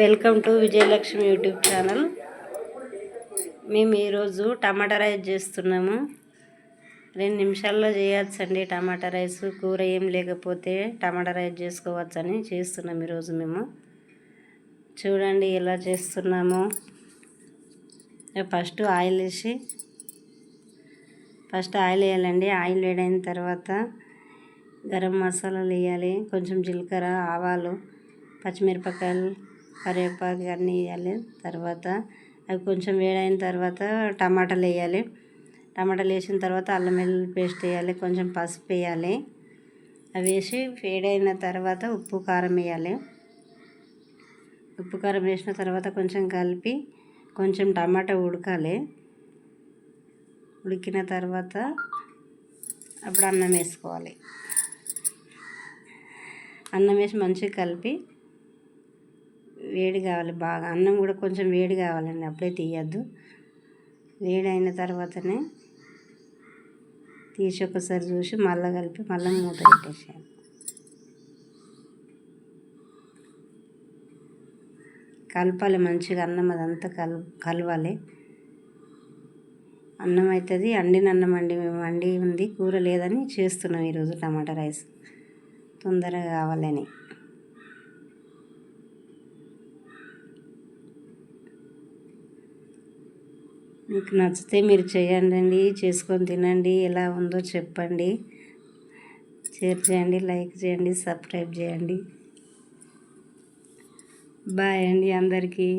Welcome to Vijayalakshmi YouTube channel. మేము ఈరోజు టమాటా rice చేస్తున్నాము. రెండు నిమిషాల్లో చేయొచ్చండి టమాటా రైస్. కూర ఏం లేకపోతే టమాటా రైస్ చేసుకోవచ్చని చేస్తున్నాం ఈరోజు మేము. చూడండి ఎలా చేస్తున్నాము. ఫస్ట్ ఆయిల్ వేసి ఫస్ట్ ఆయిల్ వేయాలండి. ఆయిల్ వేడైన తర్వాత గరం మసాలాలు వేయాలి. కొంచెం జీలకర్ర ఆవాలు పచ్చిమిరపకాయలు కరివేపాకు అన్నీ వేయాలి. తర్వాత అవి కొంచెం వేడైన తర్వాత టమాటాలు వేయాలి. టమాటాలు వేసిన తర్వాత అల్లం వెల్లుల్లి పేస్ట్ వేయాలి. కొంచెం పసుపు వేయాలి. అవి వేసి వేడైన తర్వాత ఉప్పు కారం వేయాలి. ఉప్పు కారం వేసిన తర్వాత కొంచెం కలిపి కొంచెం టమాటా ఉడకాలి. ఉడికిన తర్వాత అప్పుడు అన్నం వేసుకోవాలి. అన్నం వేసి మంచిగా కలిపి వేడి కావాలి బాగా. అన్నం కూడా కొంచెం వేడి కావాలండి అప్పుడే తీయద్దు. వేడి అయిన తర్వాతనే తీసి ఒకసారి చూసి మళ్ళీ కలిపి మళ్ళీ మూత పెట్టేసాను కలపాలి మంచిగా అన్నం అదంతా కల్ కలవాలి. అన్నం అవుతుంది అండిన అన్నం అండి మేము వండి ఉంది కూర లేదని చేస్తున్నాం ఈరోజు టమాటా రైస్. తొందరగా కావాలని. మీకు నచ్చితే మీరు చేయండి చేసుకొని తినండి ఎలా ఉందో చెప్పండి. షేర్ చేయండి లైక్ చేయండి సబ్స్క్రైబ్ చేయండి. బాయ్ అండి అందరికీ.